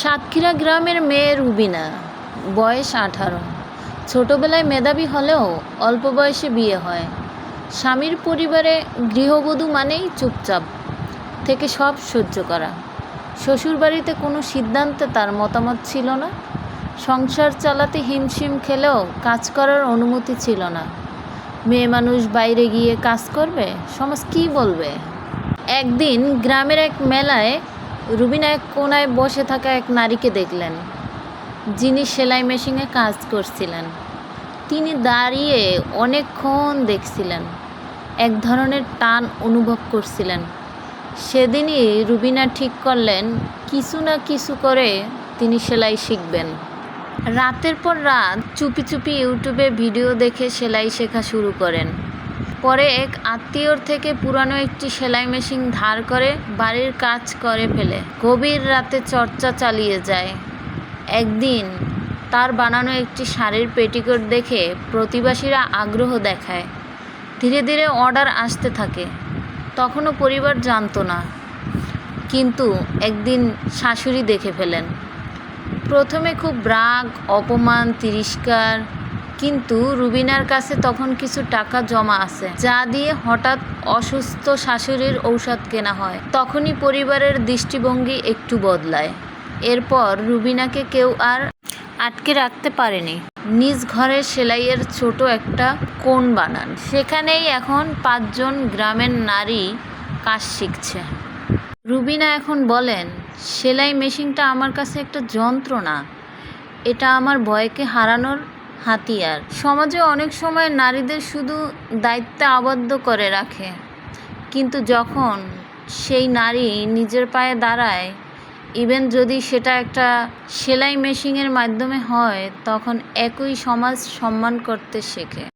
সাতক্ষীরা গ্রামের মেয়ে রুবিনা, বয়স আঠারো। ছোটবেলায় মেধাবী হলেও অল্প বয়সে বিয়ে হয়। স্বামীর পরিবারে গৃহবধূ মানেই চুপচাপ থেকে সব সহ্য করা। শ্বশুরবাড়িতে কোনো সিদ্ধান্তে তার মতামত ছিল না। সংসার চালাতে হিমশিম খেলেও কাজ করার অনুমতি ছিল না। মেয়ে মানুষ বাইরে গিয়ে কাজ করবে, সমাজ কী বলবে? একদিন গ্রামের এক মেলায় রুবিনা এক কোনায় বসে থাকা এক নারীকে দেখলেন। যিনি সেলাই মেশিনে কাজ করছিলেন। তিনি দাঁড়িয়ে অনেকক্ষণ দেখছিলেন। এক ধরনের টান অনুভব করছিলেন। সেদিনই রুবিনা ঠিক করলেন, কিছু না কিছু করে তিনি সেলাই শিখবেন। রাতের পর রাত চুপি চুপি ইউটিউবে ভিডিও দেখে সেলাই শেখা শুরু করেন। পরে এক আত্মীয়র থেকে পুরানো একটি সেলাই মেশিন ধার করে বাড়ির কাজ করে ফেলে। গভীর রাতে চর্চা চালিয়ে যায়। একদিন তার বানানো একটি শাড়ির পেটিকোট দেখে প্রতিবাসীরা আগ্রহ দেখায়। ধীরে ধীরে অর্ডার আসতে থাকে। তখনও পরিবার জানতো না। কিন্তু একদিন শাশুড়ি দেখে ফেলেন। প্রথমে খুব রাগ, অপমান, তিরস্কার কিন্তু রুবিনার কাছে তখন কিছু টাকা জমা আছে, যা দিয়ে হঠাৎ অসুস্থ শাশুড়ির ঔষধ কেনা হয়। তখনই পরিবারের দৃষ্টিভঙ্গি একটু বদলায়। এরপর রুবিনাকে কেউ আর আটকে রাখতে পারেনি। নিজ ঘরে সেলাইয়ের ছোট একটা কোণ বানান। সেখানেই এখন পাঁচজন গ্রামের নারী কাজ শিখছে। রুবিনা এখন বলেন, সেলাই মেশিনটা আমার কাছে একটা যন্ত্রণা। এটা আমার ভয়কে হারানোর হাতিয়ার। সমাজে অনেক সময় নারীদের শুধু দায়িত্বে আবদ্ধ করে রাখে। কিন্তু যখন সেই নারী নিজের পায়ে দাঁড়ায় ইভেন যদি সেটা একটা সেলাই মেশিনের মাধ্যমে হয়, তখন একই সমাজ সম্মান করতে শেখে।